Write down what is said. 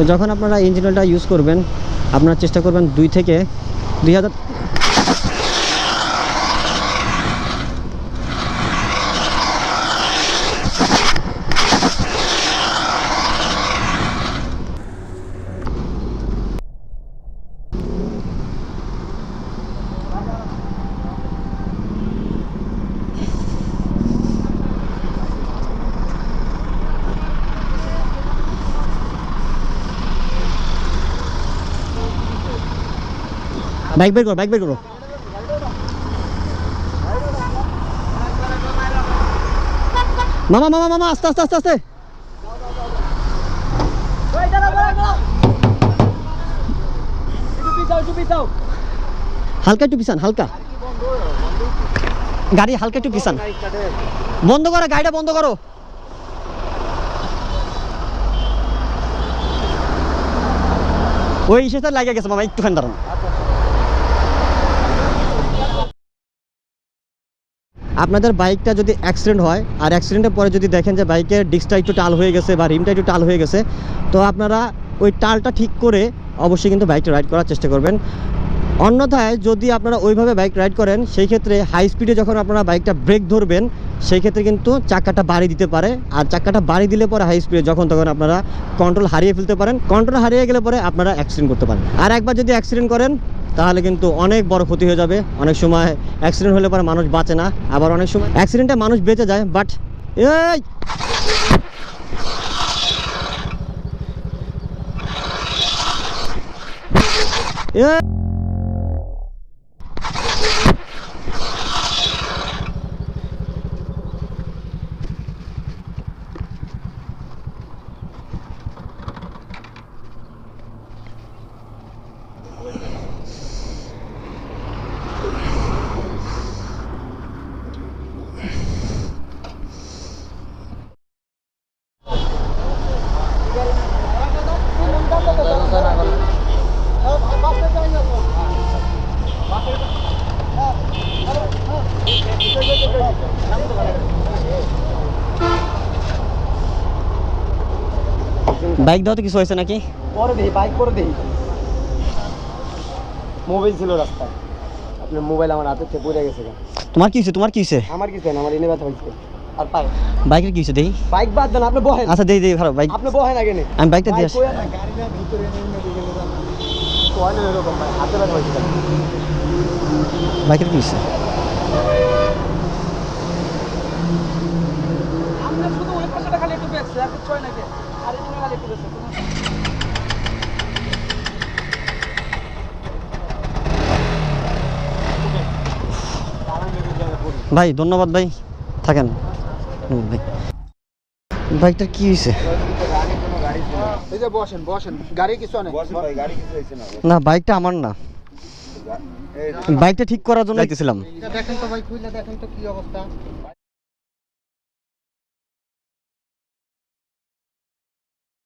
তো যখন আপনারা ইঞ্জিন অয়েলটা ইউজ করবেন আপনারা চেষ্টা করবেন দুই থেকে দুই হাজার বাইক বের করো, বাইক বের করো। মামা মামা মামা, আস্তে আস্তে আস্তে আস্তে। হালকা একটু পিছান, হালকা। গাড়ি হালকা একটু পিছান। বন্ধ করো, গাড়িটা বন্ধ করো। ওই ইসেতে লাগে গেছে, মামা, একটুখানি দাঁড়ান। আপনাদের বাইকটা যদি অ্যাক্সিডেন্ট হয়, আর অ্যাক্সিডেন্টের পরে যদি দেখেন যে বাইকের ডিস্কটা একটু টাল হয়ে গেছে বা রিমটা একটু টাল হয়ে গেছে, তো আপনারা ওই টালটা ঠিক করে অবশ্যই কিন্তু বাইকটা রাইড করার চেষ্টা করবেন। অন্যথায় যদি আপনারা ওইভাবে বাইক রাইড করেন, সেই ক্ষেত্রে হাই স্পিডে যখন আপনারা বাইকটা ব্রেক ধরবেন, সেই ক্ষেত্রে কিন্তু চাকাটা বাড়ি দিতে পারে। আর চাকাটা বাড়ি দিলে পরে হাই স্পিডে যখন তখন আপনারা কন্ট্রোল হারিয়ে ফেলতে পারেন। কন্ট্রোল হারিয়ে গেলে পরে আপনারা অ্যাক্সিডেন্ট করতে পারেন। আর একবার যদি অ্যাক্সিডেন্ট করেন, তাহলে কিন্তু অনেক বড় ক্ষতি হয়ে যাবে। অনেক সময় অ্যাক্সিডেন্ট হলে পরে মানুষ বাঁচে না। আবার অনেক সময় অ্যাক্সিডেন্টে মানুষ বেঁচে যায় বাট এই! এ বাইক দেওয়াতে কিছু হয়েছে নাকি? পরে দেখি বাইক করে দেখি। মোবাইল ছিল রাস্তায়। আপনার মোবাইল আমার হাতে থেকে পড়ে গেছে তোমার কি হয়েছে? তোমার কি হয়েছে? আমার কিছু না আমার এনে ব্যথা হয়েছে আর পাই বাইকের কি হয়েছে দেখি। বাইক বাদ দেন আপনি বহেন। আচ্ছা দেই দেই খারাপ বাইক। আপনি বহেন আগে নে। আমি বাইকটা দিয়ে আসি। বাইকের কি হয়েছে? আপনার শুধু ওই পাশাটা খালি একটু কিছু হয় নাকি ভাই ধন্যবাদ ভাই। থাকেন। ভাই। বাইকটার কি হয়েছে এই যে বসেন বসেন। গাড়ি কিছু নেই না। বাইকটা আমার না। বাইকটা ঠিক করার জন্য আইতেছিলাম দেখেন তো ভাই দেখেন তো কি অবস্থা।